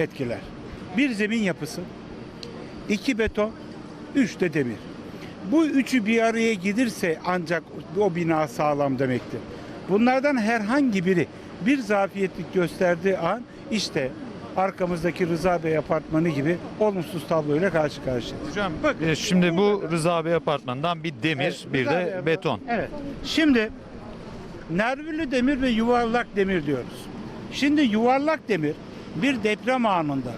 etkiler. Bir zemin yapısı, iki beton, üç de demir. Bu üçü bir araya gelirse ancak o bina sağlam demektir. Bunlardan herhangi biri bir zafiyetlik gösterdiği an işte arkamızdaki Rıza Bey apartmanı gibi olumsuz tabloyla karşı karşıyayız. Hocam e, şimdi bu Rıza Bey apartmandan bir demir, Evet, bir Rıza de Bey beton. Evet. Şimdi nervülü demir ve yuvarlak demir diyoruz. Şimdi yuvarlak demir bir deprem anında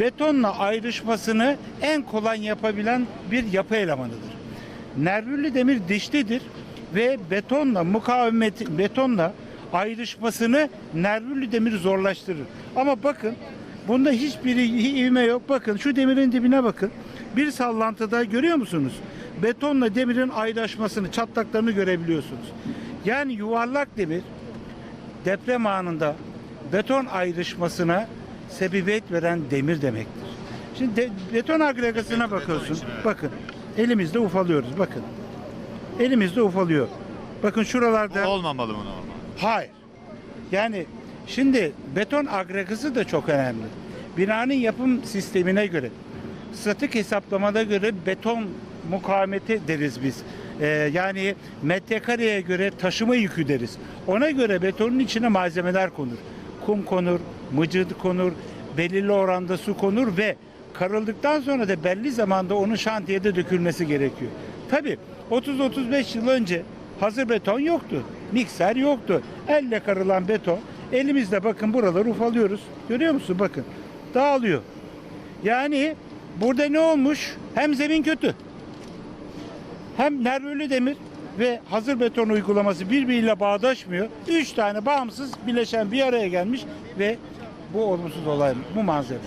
betonla ayrışmasını en kolay yapabilen bir yapı elemanıdır. Nervülü demir dişlidir ve betonla mukavemet betonla ayrışmasını nervülü demir zorlaştırır. Ama bakın bunda hiçbir ivme yok. Bakın şu demirin dibine bakın. Bir sallantıda görüyor musunuz? Betonla demirin ayrışmasını, çatlaklarını görebiliyorsunuz. Yani yuvarlak demir deprem anında beton ayrışmasına sebebiyet veren demir demektir. Şimdi de- beton agregasına bakıyorsun. Bakın elimizde ufalıyoruz. Bakın. Elimizde ufalıyor. Bakın şuralarda. Bu olmamalı mı normal? Hayır. Yani şimdi beton agregası da çok önemli. Binanın yapım sistemine göre, statik hesaplamada göre beton mukavemeti deriz biz. Ee, yani metrekareye göre taşıma yükü deriz. Ona göre betonun içine malzemeler konur. Kum konur, mıcır konur, belirli oranda su konur ve karıldıktan sonra da belli zamanda onun şantiyede dökülmesi gerekiyor. Tabi 30-35 yıl önce hazır beton yoktu. Mikser yoktu. Elle karılan beton. Elimizde bakın buraları ufalıyoruz. Görüyor musun? Bakın. Dağılıyor. Yani burada ne olmuş? Hem zemin kötü. Hem nervülü demir ve hazır beton uygulaması birbiriyle bağdaşmıyor. Üç tane bağımsız bileşen bir araya gelmiş ve bu olumsuz olay, bu manzara.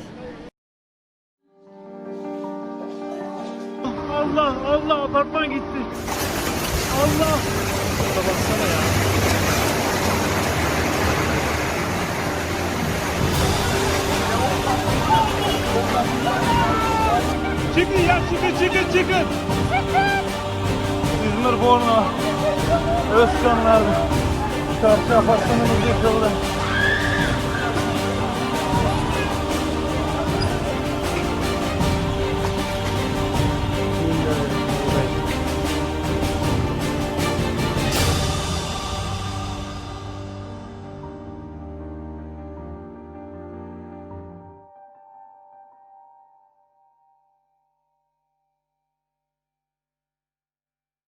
Allah Allah apartman gitti. Allah. Burada baksana ya. Çıkın ya çıkın çıkın çıkın. İzmir Borna. Özkan nerede? Karşı apartmanımız yıkıldı.